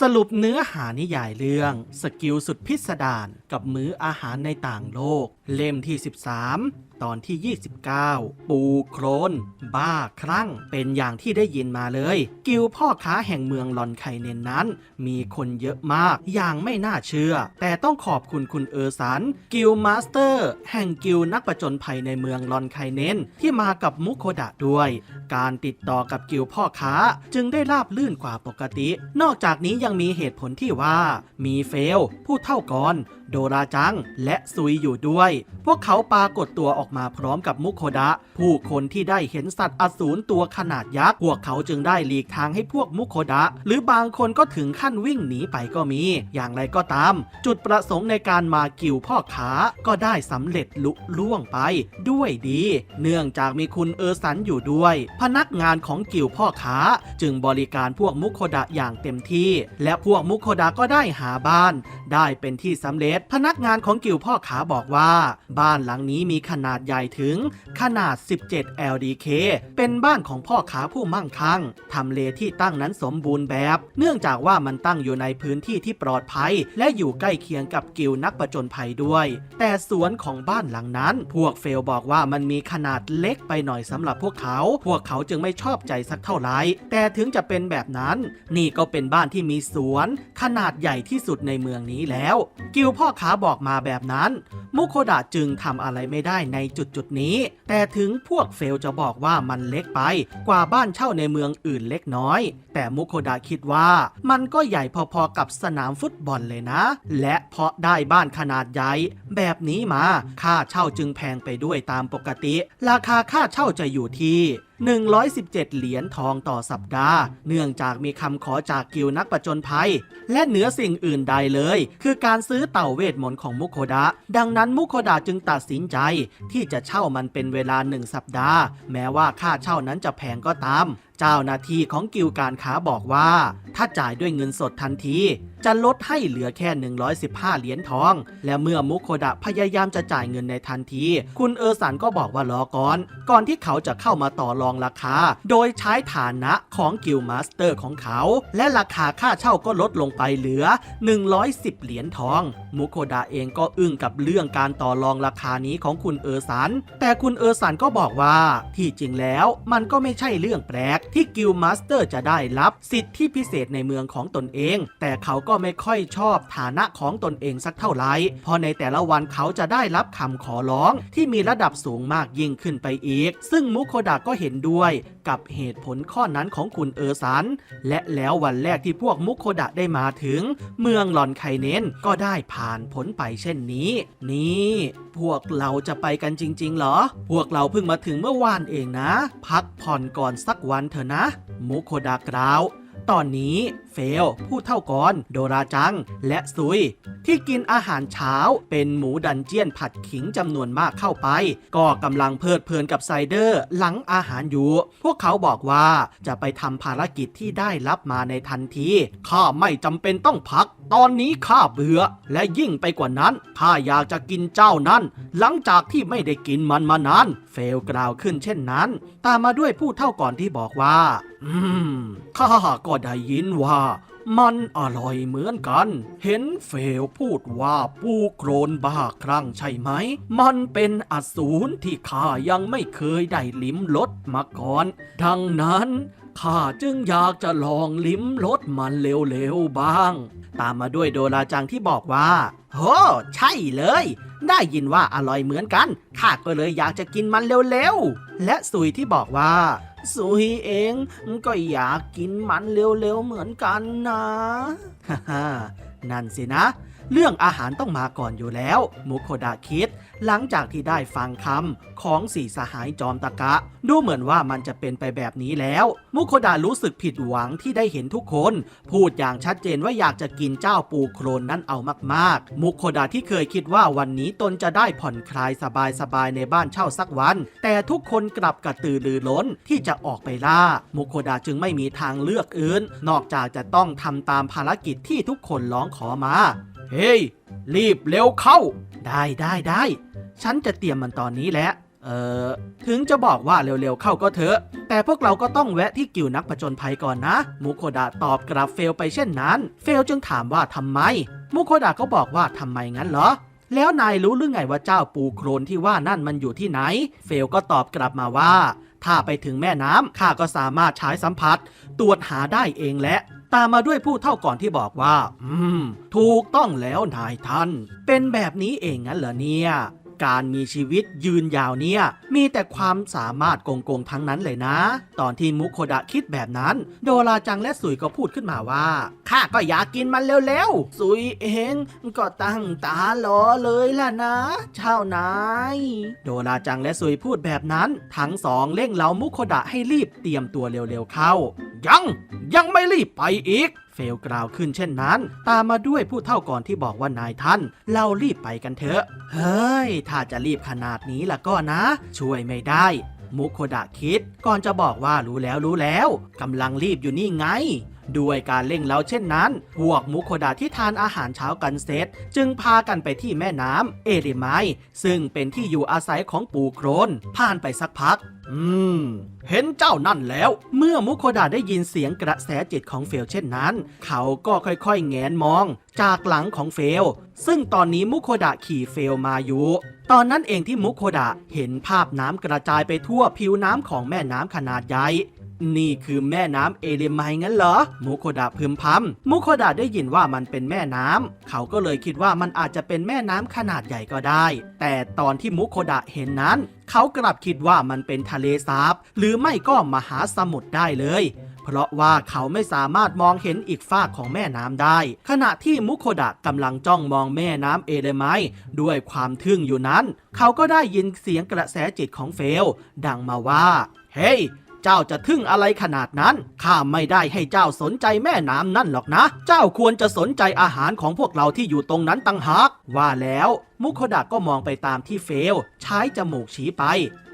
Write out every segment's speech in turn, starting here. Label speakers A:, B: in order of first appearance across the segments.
A: สรุปเนื้อหานิยายเรื่อง สกิลสุดพิสดารกับมื้ออาหารในต่างโลก เล่มที่ 13 ตอนที่ 29 ปูโครน บ้าคลั่ง เป็นอย่างที่ได้ยินมาเลย กิลพ่อค้าแห่งเมืองลอนไคเนนนั้น มีคนเยอะมากอย่างไม่น่าเชื่อ แต่ต้องขอบคุณคุณเออร์สัน กิลมาสเตอร์ แห่งกิลนักประจนภัยในเมืองลอนไคเนนที่มากับมุโคดะด้วย การติดต่อกับกิลพ่อค้าจึงได้ราบลื่นกว่าปกติ นอกจากนี้ยังมีเหตุผลที่ว่ามีเฟล ผู้เท่ากร โดราจัง และซุยอยู่ด้วย พวกเขาปรากฏตัวออกมาพร้อมกับมุโคดะ ผู้คนที่ได้เห็นสัตว์อสูรตัวขนาดยักษ์ พวกเขาจึงได้หลีกทางให้พวกมุโคดะ หรือบางคนก็ถึงขั้นวิ่งหนีไปก็มี อย่างไรก็ตาม จุดประสงค์ในการมากิวพ่อค้าก็ได้สำเร็จลุล่วงไป ด้วยดี เนื่องจากมีคุณเออร์สันอยู่ด้วย พนักงานของกิวพ่อค้าจึงบริการพวกมุโคดะอย่างเต็มที่ และพวกมุโคดะก็ได้หาบ้าน ได้เป็นที่สำเร็จพนักงานของกิวพ่อค้าบอกว่า บ้านหลังนี้มีขนาดใหญ่ถึงขนาด 17 LDK เป็นบ้านของพ่อค้าผู้มั่งคั่งทำเลที่ตั้งนั้นสมบูรณ์แบบ เนื่องจากว่ามันตั้งอยู่ในพื้นที่ที่ปลอดภัย และอยู่ใกล้เคียงกับกิวนักประจนภัยด้วย แต่สวนของบ้านหลังนั้น พวกเฟลบอกว่ามันมีขนาดเล็กไปหน่อยสำหรับพวกเขา พวกเขาจึงไม่ชอบใจสักเท่าไหร่แต่ถึงจะเป็นแบบนั้น นี่ก็เป็นบ้านที่มีสวน ขนาดใหญ่ที่สุดในเมืองนี้แล้ว กิวพ่อค้าบอกมาแบบนั้น มุโคดะจึงทำอะไรไม่ได้ในจุดจุดนี้ แต่ถึงพวกเฟลจะบอกว่ามันเล็กไป กว่าบ้านเช่าในเมืองอื่นเล็กน้อย แต่มุโคดะคิดว่า มันก็ใหญ่พอๆกับสนามฟุตบอลเลยนะ และเพราะได้บ้านขนาดใหญ่แบบนี้มา ค่าเช่าจึงแพงไปด้วยตามปกติ ราคาค่าเช่าจะอยู่ที่ 117 เหรียญทองต่อสัปดาห์ เนื่องจากมีคำขอจากกิลนักประจนภัย และเหนือสิ่งอื่นใดเลย คือการซื้อเต่าเวทมนต์ของมุโคดะ ดังนั้นมุโคดะจึงตัดสินใจ ที่จะเช่ามันเป็นเวลาหนึ่งสัปดาห์ แม้ว่าค่าเช่านั้นจะแพงก็ตาม เจ้าหน้าที่ของกิลการค้าบอกว่า ถ้าจ่ายด้วยเงินสดทันที จะลดให้เหลือแค่ 115 เหรียญทอง และเมื่อมุโคดะพยายามจะจ่ายเงินในทันที คุณเออร์สันก็บอกว่ารอก่อน ก่อนที่เขาจะเข้ามาต่อรองราคา โดยใช้ฐานะของกิลมาสเตอร์ของเขา และราคาค่าเช่าก็ลดลงไปเหลือ 110 เหรียญทอง มุโคดะเองก็อึ้งกับเรื่องการต่อรองราคานี้ของคุณเออร์สัน แต่คุณเออร์สันก็บอกว่า ที่จริงแล้วมันก็ไม่ใช่เรื่องแปลกที่กิลมาสเตอร์จะได้รับสิทธิพิเศษในเมืองของตนเอง แต่เขาก็ไม่ค่อยชอบฐานะของตนเองสักเท่าไหร่เพราะในแต่ละวันเขาจะได้รับคำขอร้องที่มีระดับสูงมากยิ่งขึ้นไปอีก ซึ่งมุโคดะก็เห็นด้วยกับเหตุผลข้อนั้นของคุณเออร์สัน และแล้ววันแรกที่พวกมุโคดะได้มาถึง เมืองหลอนไคเน้นก็ได้ผ่านผลไปเช่นนี้ นี่ พวกเราจะไปกันจริง ๆ เหรอ พวกเราเพิ่งมาถึงเมื่อวานเองนะ พักผ่อนก่อนสักวันเถอะนะ มุโคดะกล่าว ตอนนี้ เฟล ผู้เท่ากรโดราจัง และซุย ที่กินอาหารเช้าเป็นหมูดันเจียนผัดขิงจำนวนมากเข้าไป ก็กำลังเพลิดเพลินกับไซเดอร์หลังอาหารอยู่ พวกเขาบอกว่าจะไปทำภารกิจที่ได้รับมาในทันที ข้าไม่จำเป็นต้องพัก ตอนนี้ข้าเบื่อ และยิ่งไปกว่านั้นข้าอยากจะกินเจ้านั้น หลังจากที่ไม่ได้กินมันมานาน เฟลกล่าวขึ้นเช่นนั้น ตามมาด้วยผู้เท่าก่อนที่บอกว่า อืม ข้าก็ได้ยินว่ามันอร่อยเหมือนกัน เห็นเฟลพูดว่าปูโครนบ้าครั่งใช่ไหม มันเป็นอสูรที่ข้ายังไม่เคยได้ลิ้มรสมาก่อน ดังนั้นข้าจึงอยากจะลองลิ้มรสมันเร็วๆบ้าง ตามมาด้วยโดราจังที่บอกว่าโอ้ใช่เลย ได้ยินว่าอร่อยเหมือนกัน ข้าก็เลยอยากจะกินมันเร็วๆ และสุยที่บอกว่า สุยเองก็อยากกินมันเร็วๆเหมือนกันนะฮ่าๆนั่นสินะ เรื่องอาหารต้องมาก่อนอยู่แล้วมุโคดะคิด หลังจากที่ได้ฟังคำของสี่สหายจอมตะกะ ดูเหมือนว่ามันจะเป็นไปแบบนี้แล้วมุโคดะรู้สึกผิดหวังที่ได้เห็นทุกคน พูดอย่างชัดเจนว่าอยากจะกินเจ้าปูโครนนั้นเอามากๆมุโคดะที่เคยคิดว่าวันนี้ตนจะได้ผ่อนคลายสบายๆในบ้านเช่าสักวัน แต่ทุกคนกลับกระตือรือร้นที่จะออกไปล่ามุโคดะจึงไม่มีทางเลือกอื่น นอกจากจะต้องทำตามภารกิจที่ทุกคนร้องขอมา เฮ้ย รีบเร็วเข้า ได้ได้ได้ ฉันจะเตรียมมันตอนนี้แหละ เออถึงจะบอกว่าเร็วๆเข้าก็เถอะ แต่พวกเราก็ต้องแวะที่กิวนักผจญภัยก่อนนะ มุโคดะตอบกลับเฟลไปเช่นนั้น เฟลจึงถามว่าทำไม มุโคดะก็บอกว่าทำไมงั้นเหรอ แล้วนายรู้หรือไงว่าเจ้าปูโครนที่ว่านั่นมันอยู่ที่ไหน เฟลก็ตอบกลับมาว่า ถ้าไปถึงแม่น้ำข้าก็สามารถใช้สัมผัส ตรวจหาได้เองแหละ ตามมาด้วยผู้เท่าก่อนที่บอกว่า อืม ถูกต้องแล้วนายท่าน เป็นแบบนี้เองงั้นเหรอเนี่ย การมีชีวิตยืนยาวเนี่ย มีแต่ความสามารถโกงๆทั้งนั้นเลยนะ ตอนที่มุโคดะคิดแบบนั้น โดราจังและสุยก็พูดขึ้นมาว่าข้าก็อยากกินมันเร็วๆสุยเองก็ตั้งตารอเลยล่ะนะเช่านายโดราจังและสุยพูดแบบนั้น ทั้งสองเร่งเล้ามุโคดะให้รีบเตรียมตัวเร็วๆเข้า ยัง ยังไม่รีบไปอีกเฟลกล่าวขึ้นเช่นนั้น ตามมาด้วยผู้เท่าก่อนที่บอกว่านายท่าน เรารีบไปกันเถอะ เฮ้ย ถ้าจะรีบขนาดนี้ล่ะก็นะ ช่วยไม่ได้ มุโคดะคิดก่อนจะบอกว่ารู้แล้วรู้แล้วกำลังรีบอยู่นี่ไง ด้วยการเร่งเล้าเช่นนั้น พวกมุโคดะที่ทานอาหารเช้ากันเสร็จ จึงพากันไปที่แม่น้ำเอริไมซึ่งเป็นที่อยู่อาศัยของปู่โครนผ่านไปสักพัก อืม เห็นเจ้านั่นแล้ว เมื่อมุโคดะได้ยินเสียงกระแสจิตของเฟลเช่นนั้น เขาก็ค่อยๆแงนมอง จากหลังของเฟล ซึ่งตอนนี้มุโคดะขี่เฟลมาอยู่ตอนนั้นเองที่มุโคดะเห็นภาพน้ำกระจายไปทั่วผิวน้ำของแม่น้ำขนาดใหญ่ นี่คือแม่น้ำเอเลไมงั้นเหรอมุโคดะพึมพำมุโคดะได้ยินว่ามันเป็นแม่น้ำเขาก็เลยคิดว่ามันอาจจะเป็นแม่น้ำขนาดใหญ่ก็ได้ แต่ตอนที่มุโคดะเห็นนั้น เขากลับคิดว่ามันเป็นทะเลสาบ หรือไม่ก็มหาสมุทรได้เลยเพราะว่าเขาไม่สามารถมองเห็นอีกฝากของแม่น้ำได้ ขณะที่มุโคดะกำลังจ้องมองแม่น้ำเอเลไมด้วยความทึ่งอยู่นั้น เขาก็ได้ยินเสียงกระแสจิตของเฟล ดังมาว่า เฮ้ย เจ้าจะทึ่งอะไรขนาดนั้น ข้าไม่ได้ให้เจ้าสนใจแม่น้ำนั่นหรอกนะ เจ้าควรจะสนใจอาหารของพวกเราที่อยู่ตรงนั้นตั้งหากว่าแล้วมุโคดะก็มองไปตามที่เฟล ใช้จมูกชี้ไป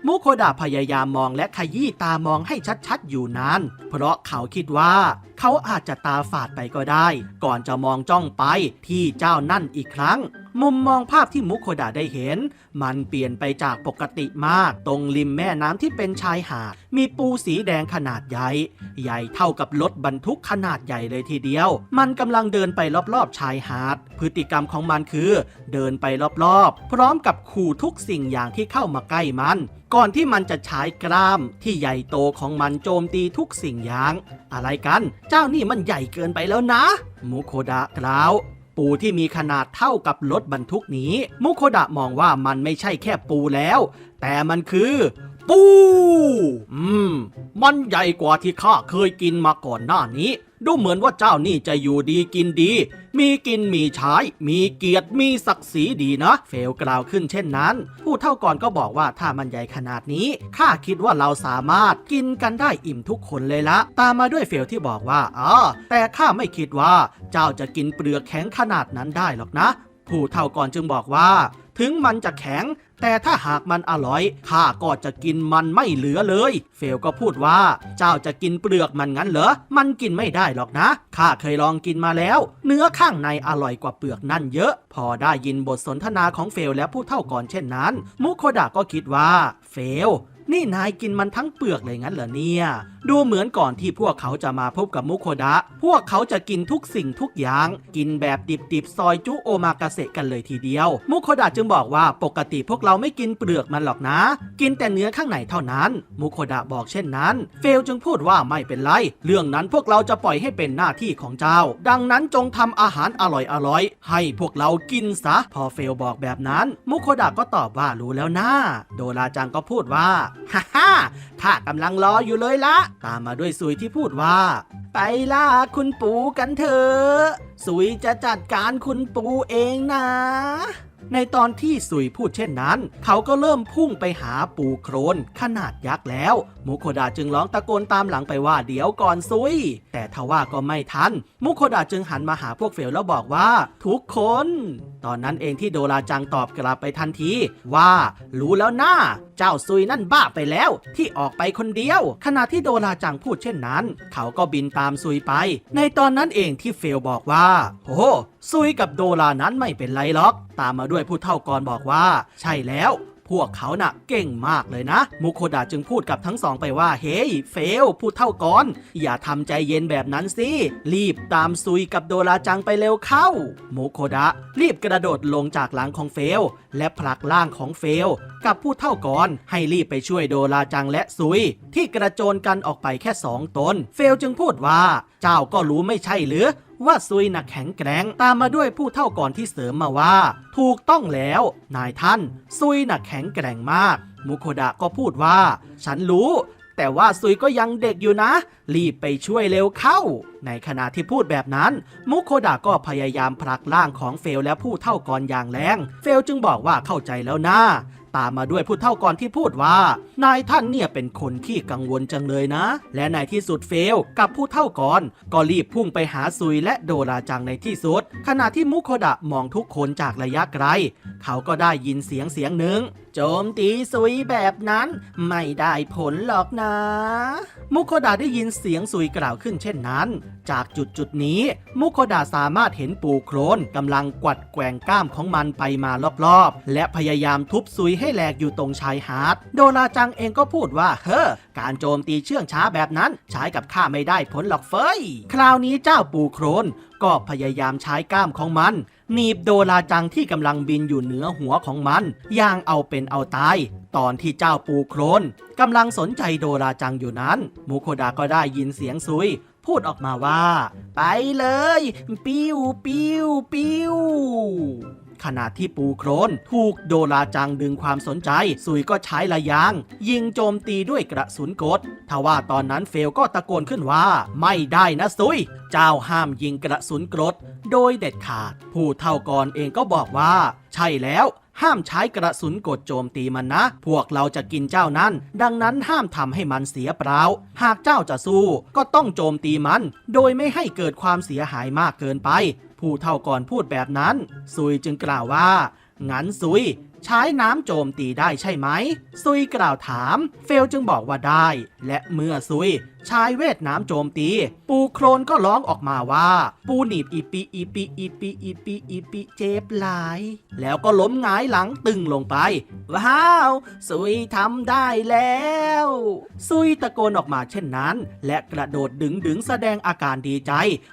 A: มุโคดะพยายามมองและขยี้ตามองให้ชัดๆอยู่นานเพราะเขาคิดว่า เขาอาจจะตาฝาดไปก็ได้ ก่อนจะมองจ้องไปที่เจ้านั่นอีกครั้ง มุมมองภาพที่มุโคดะได้เห็น มันเปลี่ยนไปจากปกติมาก ตรงริมแม่น้ำที่เป็นชายหาด มีปูสีแดงขนาดใหญ่ ใหญ่เท่ากับรถบรรทุกขนาดใหญ่เลยทีเดียว มันกำลังเดินไปรอบๆชายหาด พฤติกรรมของมันคือ เดินไปรอบๆ พร้อมกับขู่ทุกสิ่งอย่างที่เข้ามาใกล้มัน ก่อนที่มันจะใช้กล้ามที่ใหญ่โตของมันโจมตีทุกสิ่งอย่าง อะไรกัน เจ้านี่มันใหญ่เกินไปแล้วนะ มุโคดะกล่าว ปูที่มีขนาดเท่ากับรถบรรทุกนี้ มุโคดะมองว่ามันไม่ใช่แค่ปูแล้ว แต่มันคือ ปู อืม มันใหญ่กว่าที่ข้าเคยกินมาก่อนหน้านี้ ดูเหมือนว่าเจ้านี่จะอยู่ดีกินดี มีกินมีใช้ มีเกียรติ มีศักดิ์ศรีดีนะ เฟลกล่าวขึ้นเช่นนั้น ผู้เท่าก่อนก็บอกว่าถ้ามันใหญ่ขนาดนี้ ข้าคิดว่าเราสามารถกินกันได้อิ่มทุกคนเลยละ ตามมาด้วยเฟลที่บอกว่าอ๋อแต่ข้าไม่คิดว่า เจ้าจะกินเปลือกแข็งขนาดนั้นได้หรอกนะ ผู้เท่าก่อนจึงบอกว่า ถึงมันจะแข็ง แต่ถ้าหากมันอร่อยข้าก็จะกินมันไม่เหลือเลย เฟลก็พูดว่า เจ้าจะกินเปลือกมันงั้นเหรอ มันกินไม่ได้หรอกนะ ข้าเคยลองกินมาแล้ว เนื้อข้างในอร่อยกว่าเปลือกนั่นเยอะ พอได้ยินบทสนทนาของเฟลและผู้เท่าก่อนเช่นนั้น มุโคดะก็คิดว่า เฟลนี่นายกินมันทั้งเปลือกเลยงั้นเหรอเนี่ยดูเหมือนก่อนที่พวกเขาจะมาพบกับมุโคดะ พวกเขาจะกินทุกสิ่งทุกอย่าง กินแบบดิบๆ ซอยจุโอมากาเสะกันเลยทีเดียว มุโคดะจึงบอกว่าปกติพวกเราไม่กินเปลือกมันหรอกนะ กินแต่เนื้อข้างในเท่านั้น มุโคดะบอกเช่นนั้น เฟลจึงพูดว่าไม่เป็นไร เรื่องนั้นพวกเราจะปล่อยให้เป็นหน้าที่ของเจ้า ดังนั้นจงทำอาหารอร่อยๆ ให้พวกเรากินซะ พอเฟลบอกแบบนั้น มุโคดะก็ตอบว่ารู้แล้วนะโดราจังก็พูดว่าฮ่าฮ่าข้ากำลังรออยู่เลยละตามมาด้วยซุยที่พูดว่า ไปล่าคุณปูกันเถอะซุยจะจัดการคุณปูเองนะ ในตอนที่ซุยพูดเช่นนั้น เขาก็เริ่มพุ่งไปหาปูโครนขนาดยักษ์แล้วมุโคดาจึงร้องตะโกนตามหลังไปว่าเดี๋ยวก่อนซุย แต่ทว่าก็ไม่ทันมุโคดาจึงหันมาหาพวกเฟลแล้วบอกว่า ทุกคนตอนนั้นเองที่โดราจังตอบกลับไปทันทีว่ารู้แล้วนะเจ้าซุยนั่นบ้าไปแล้วที่ออกไปคนเดียว ขณะที่โดราจังพูดเช่นนั้น เขาก็บินตามซุยไป ในตอนนั้นเองที่เฟลบอกว่า โอ้ซุยกับโดรานั้นไม่เป็นไรหรอก ตามมาด้วยผู้เท่ากรบอกว่า ใช่แล้ว พวกเขาน่ะเก่งมากเลยนะ มุโคดะจึงพูดกับทั้งสองไปว่า เฮ้ย เฟล พูดเท่าก่อน อย่าทำใจเย็นแบบนั้นสิ รีบตามซุยกับโดราจังไปเร็วเข้า มุโคดะรีบกระโดดลงจากหลังของเฟล และผลักล่างของเฟล กับผู้เท่าก่อนให้รีบไปช่วยโดราจังและซุย ที่กระโจนกันออกไปแค่สองตน เฟลจึงพูดว่า เจ้าก็รู้ไม่ใช่หรือ ว่าซุยหน่ะแข็งแกร่งตามมาด้วยผู้เท่าก่อนที่เสริมมาว่า ถูกต้องแล้ว นายท่าน ซุยหน่ะแข็งแกร่งมาก มุโคดะก็พูดว่า ฉันรู้ แต่ว่าซุยก็ยังเด็กอยู่นะ รีบไปช่วยเร็วเข้า ในขณะที่พูดแบบนั้น มุโคดะก็พยายามผลักร่างของเฟลและผู้เท่าก่อนอย่างแรง เฟลจึงบอกว่าเข้าใจแล้วนะ ตามมาด้วยผู้เท่าก่อนที่พูดว่า นายท่านเนี่ยเป็นคนขี้กังวลจังเลยนะ และในที่สุดเฟลกับผู้เท่าก่อนก็รีบพุ่งไปหาซุยและโดราจังในที่สุด ขณะที่มุโคดะมองทุกคนจากระยะไกล เขาก็ได้ยินเสียงเสียงหนึ่ง โจมตีซุยแบบนั้นไม่ได้ผลหรอกนะ มุโคดะได้ยินเสียงซุยกล่าวขึ้นเช่นนั้น จากจุดจุดนี้ มุโคดะสามารถเห็นปูโครนกำลังกวัดแกว่งก้ามของมันไปมารอบๆ และพยายามทุบซุยให้แหลกอยู่ตรงชายหาด โดราจังเองก็พูดว่า เฮ้อ การโจมตีเชื่องช้าแบบนั้น ใช้กับข้าไม่ได้ผลหรอกเฟยคราวนี้เจ้าปูโครนก็พยายามใช้ก้ามของมัน หนีบโดราจังที่กำลังบินอยู่เหนือหัวของมัน อย่างเอาเป็นเอาตาย ตอนที่เจ้าปูโครนกำลังสนใจโดราจังอยู่นั้นมูโคดาก็ได้ยินเสียงซุย พูดออกมาว่า ไปเลย ปิ้วปิ้วปิ้ว ขณะที่ปูโครนถูกโดราจังดึงความสนใจ ซุยก็ใช้ระยาง ยิงโจมตีด้วยกระสุนกดทว่าตอนนั้นเฟลก็ตะโกนขึ้นว่า ไม่ได้นะซุย เจ้าห้ามยิงกระสุนกรดโดยเด็ดขาด ผู้เท่าก่อนเองก็บอกว่า ใช่แล้วห้ามใช้กระสุนกดโจมตีมันนะ พวกเราจะกินเจ้านั้น ดังนั้นห้ามทำให้มันเสียเปล่า หากเจ้าจะสู้ ก็ต้องโจมตีมัน โดยไม่ให้เกิดความเสียหายมากเกินไป ผู้เท่าก่อนพูดแบบนั้น ซุยจึงกล่าวว่า งั้นซุย ใช้น้ำโจมตีได้ใช่ไหม ซุยกล่าวถาม เฟลจึงบอกว่าได้ และเมื่อซุยใช้เวทน้ำโจมตี ปูโครนก็ร้องออกมาว่า ปูหนีบอีปีอีปีอีปีอีปีอีปีเจ็บหลาย แล้วก็ล้มหงายหลังตึงลงไป ว้าว ซุยทำได้แล้ว ซุยตะโกนออกมาเช่นนั้น และกระโดดดึงดึงแสดงอาการดีใจ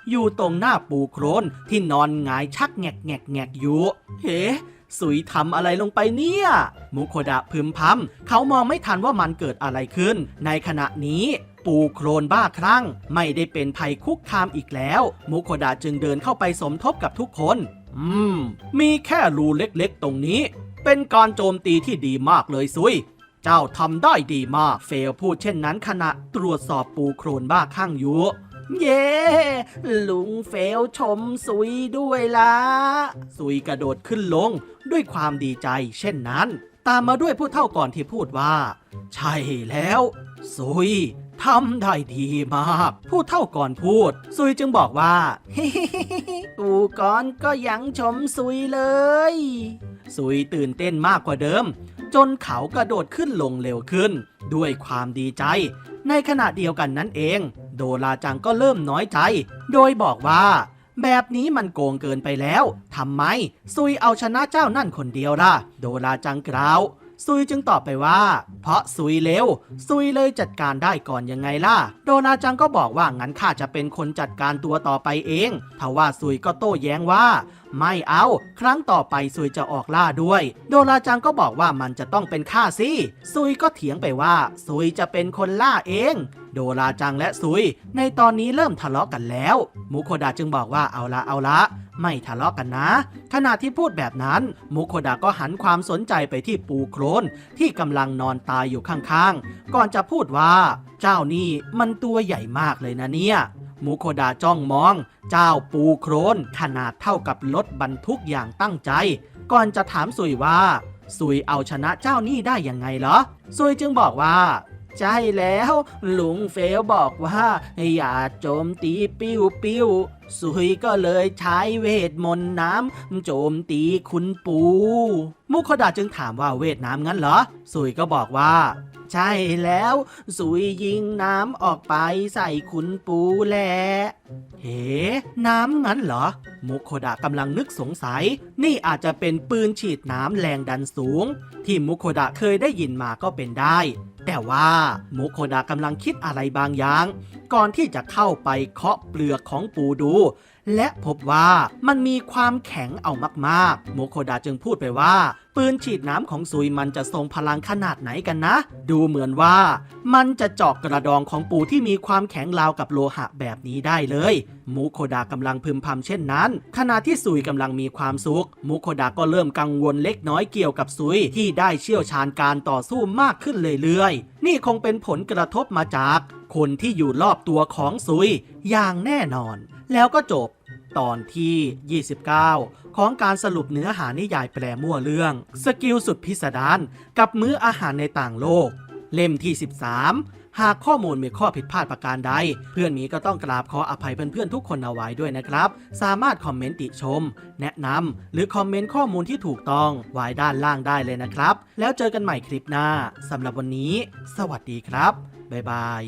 A: อยู่ตรงหน้าปูโครนที่นอนหงายชักแงกแงกแงกอยู่ เฮ้ สุยทำอะไรลงไปเนี่ยมุโคดะพึมพำเขามองไม่ทันว่ามันเกิดอะไรขึ้น ในขณะนี้ปูโครนบ้าคลั่ง ไม่ได้เป็นภัยคุกคามอีกแล้ว มุโคดะจึงเดินเข้าไปสมทบกับทุกคน อืม มีแค่รูเล็กๆ ตรงนี้ เป็นการโจมตีที่ดีมากเลยซุย เจ้าทำได้ดีมาก เฟลพูดเช่นนั้นขณะตรวจสอบปูโครนบ้าคลั่งอยู่ เย้ลุงเฟลชมซุยด้วยละซุยกระโดดขึ้นลงด้วยความดีใจ เช่นนั้น ตามมาด้วยผู้เท่าก่อนที่พูดว่า ใช่แล้วซุยทำได้ดีมาก ผู้เท่าก่อนพูด ซุยจึงบอกว่าอูก่อนก็ยังชมซุยเลย ซุยตื่นเต้นมากกว่าเดิม จนเขากระโดดขึ้นลงเร็วขึ้น ด้วยความดีใจ ในขณะเดียวกันนั้นเอง โดราจังก็เริ่มน้อยใจ โดยบอกว่า แบบนี้มันโกงเกินไปแล้วทำไม ซุยเอาชนะเจ้านั่นคนเดียวล่ะ โดราจังกล่าว ซุยจึงตอบไปว่า เพราะซุยเร็ว ซุยเลยจัดการได้ก่อนยังไงล่ะ โดราจังก็บอกว่างั้นข้าจะเป็นคนจัดการตัวต่อไปเองทว่าซุยก็โต้แย้งว่าไม่เอา ครั้งต่อไปซุยจะออกล่าด้วย โดราจังก็บอกว่ามันจะต้องเป็นข้าสิ ซุยก็เถียงไปว่า ซุยจะเป็นคนล่าเอง โดราจังและซุย ในตอนนี้เริ่มทะเลาะกันแล้ว มุโคดะจึงบอกว่าเอาละเอาละ ไม่ทะเลาะกันนะ ขณะที่พูดแบบนั้น มุโคดะก็หันความสนใจไปที่ปูโครนที่กำลังนอนตายอยู่ข้างๆ ก่อนจะพูดว่า เจ้านี่มันตัวใหญ่มากเลยนะเนี่ยมุโคดะจ้องมอง เจ้าปูโครนขนาดเท่ากับรถบรรทุกอย่างตั้งใจ ก่อนจะถามสุยว่าสุยเอาชนะเจ้านี่ได้ยังไงเหรอสุยจึงบอกว่า ใช่แล้วลุงเฟลบอกว่า อย่าโจมตีปิ้วปิ้วสุยก็เลยใช้เวทมนต์น้ำโจมตีคุณปู มุโคดะจึงถามว่าเวทน้ำงั้นเหรอ สุยก็บอกว่า ใช่แล้ว สุยยิงน้ำออกไปใส่คุณปูแหละเฮ้น้ำงั้นเหรอ มุโคดะกำลังนึกสงสัย นี่อาจจะเป็นปืนฉีดน้ำแรงดันสูง ที่มุโคดะเคยได้ยินมาก็เป็นได้ แต่ว่าโมโคดะกำลังคิดอะไรบางอย่างก่อนที่จะเข้าไปเคาะเปลือกของปูดู และพบว่ามันมีความแข็งเอามากๆ โมโคดะจึงพูดไปว่า ปืนฉีดน้ำของซุยมันจะทรงพลังขนาดไหนกันนะ ดูเหมือนว่า มันจะเจาะกระดองของปูที่มีความแข็งราวกับโลหะแบบนี้ได้เลยมูโคดากำลังพึมพำเช่นนั้น ขณะที่ซุยกำลังมีความสุขมูโคดาก็เริ่มกังวลเล็กน้อยเกี่ยวกับซุยที่ได้เชี่ยวชาญการต่อสู้มากขึ้นเรื่อยๆ นี่คงเป็นผลกระทบมาจากคนที่อยู่รอบตัวของซุยอย่างแน่นอน แล้วก็จบตอนที่ 29 ของการสรุปเนื้อหานิยายแปลมั่วเรื่อง สกิลสุดพิสดารกับมื้ออาหารในต่างโลก เล่มที่ 13 หากข้อมูลมีข้อผิดพลาดประการใด เพื่อนมีก็ต้องกราบขออภัยเพื่อนๆทุกคนเอาไว้ด้วยนะครับ สามารถคอมเมนต์ติชม แนะนำหรือคอมเมนต์ข้อมูลที่ถูกต้องไว้ด้านล่างได้เลยนะครับ แล้วเจอกันใหม่คลิปหน้าสำหรับวันนี้ สวัสดีครับบ๊ายบาย